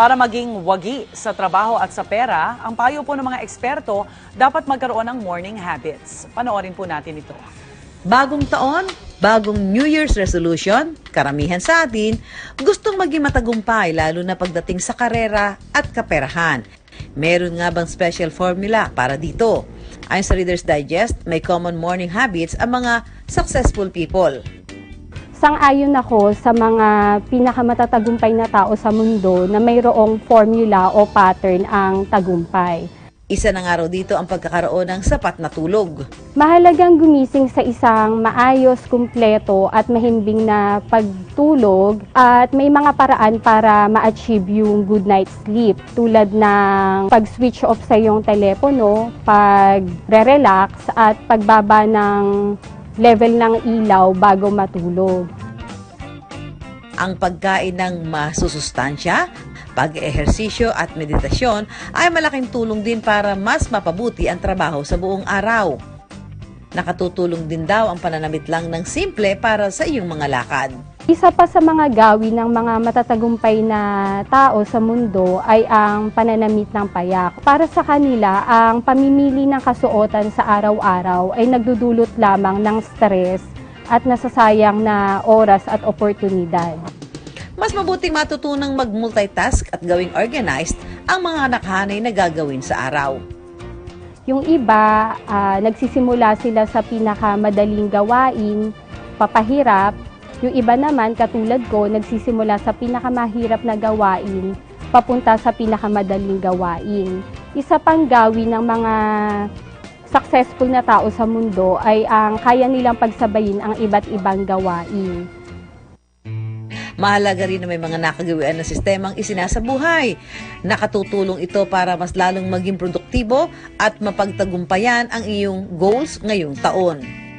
Para maging wagi sa trabaho at sa pera, ang payo po ng mga eksperto, dapat magkaroon ng morning habits. Panoorin po natin ito. Bagong taon, bagong New Year's resolution, karamihan sa atin, gustong maging matagumpay lalo na pagdating sa karera at kaperahan. Meron nga bang special formula para dito? Ayon sa Reader's Digest, may common morning habits ang mga successful people. Sang-ayon ako sa mga pinakamatatagumpay na tao sa mundo na mayroong formula o pattern ang tagumpay. Isa na nga raw dito ang pagkakaroon ng sapat na tulog. Mahalagang gumising sa isang maayos, kumpleto at mahimbing na pagtulog at may mga paraan para ma-achieve yung good night's sleep tulad ng pag-switch off sa iyong telepono, pag-relax at pagbaba ng level ng ilaw bago matulog. Ang pagkain ng masusustansya, pag-ehersisyo at meditasyon ay malaking tulong din para mas mapabuti ang trabaho sa buong araw. Nakatutulong din daw ang pananamit lang ng simple para sa iyong mga lakad. Isa pa sa mga gawin ng mga matatagumpay na tao sa mundo ay ang pananamit ng payak. Para sa kanila, ang pamimili ng kasuotan sa araw-araw ay nagdudulot lamang ng stress at nasasayang na oras at oportunidad. Mas mabuting matutunang mag-multitask at gawing organized ang mga nakahanay na gagawin sa araw. Yung iba, ah, nagsisimula sila sa pinakamadaling gawain, papahirap. Yung iba naman, katulad ko, nagsisimula sa pinakamahirap na gawain, papunta sa pinakamadaling gawain. Isa pang gawin ng mga successful na tao sa mundo ay ang kaya nilang pagsabayin ang iba't ibang gawain. Mahalaga rin na may mga nakagawian na sistemang isinasabuhay. Nakatutulong ito para mas lalong maging produktibo at mapagtagumpayan ang iyong goals ngayong taon.